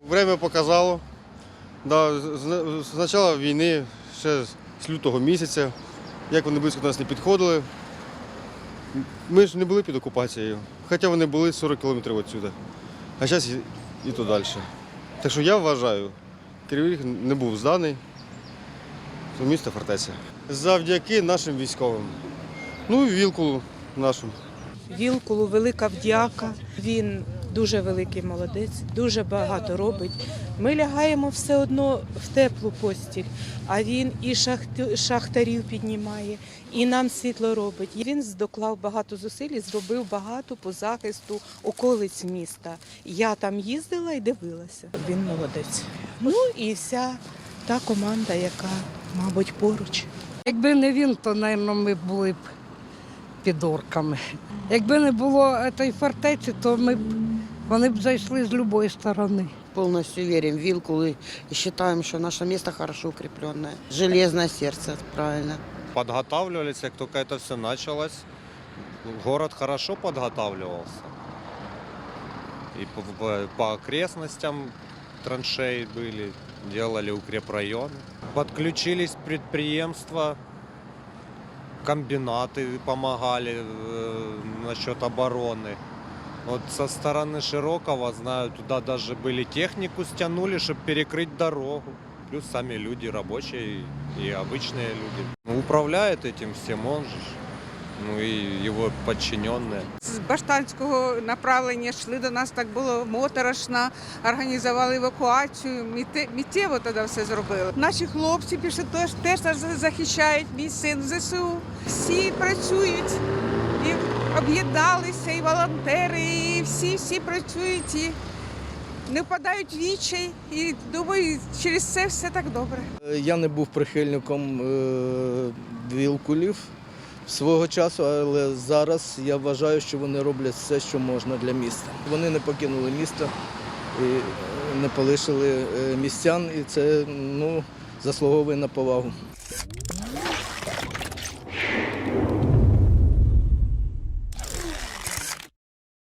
Время показало. Да, з, початку війни, ще з лютого місяця, як вони близько до нас не підходили. Ми ж не були під окупацією, хоча вони були 40 кілометрів відсюди. А зараз і, і то далі. Так що я вважаю, Кривий не був зданий в місто фортеця. Завдяки нашим військовим. Ну і вілкулу нашому. Вілкулу велика вдяка. Він дуже великий молодець, дуже багато робить. Ми лягаємо все одно в теплу постіль, а він і шахтарів піднімає, і нам світло робить. Він доклав багато зусиль і зробив багато по захисту околиць міста. Я там їздила і дивилася. Він молодець. Ну і вся та команда, яка, мабуть, поруч. Якби не він, то, мабуть, ми були б під орками. Якби не було цієї фортеці, то ми б вони б зайшли з будь-якої сторони. Полностью верим в Вилкулы и считаем, что наше место хорошо укрепленное. Железное сердце, правильно. подготавливались, как только это все началось. Город хорошо подготавливался. И по, по- по окрестностям траншеи были, делали укрепрайоны. Подключились предприемства, комбинаты помогали э, насчет обороны. Вот со стороны Широкого, знаю, туда даже были технику стянули, чтобы перекрыть дорогу. Плюс сами люди, рабочие и обычные люди. Ну, управляет этим всем он же, ж. ну и его подчиненные. з Баштанського направлення йшли до нас, так було моторошно, організували евакуацію, миттєво тоді все зробили. Наші хлопці пішли теж, теж нас захищають мій син в ЗСУ. Всі працюють і об'єдналися, і волонтери, і всі, всі працюють і не впадають в вічай. І думаю, через це все так добре. Я не був прихильником е, вілкулів свого часу, але зараз я вважаю, що вони роблять все, що можна для міста. Вони не покинули місто і е, не полишили е, містян, і це ну, заслуговує на повагу.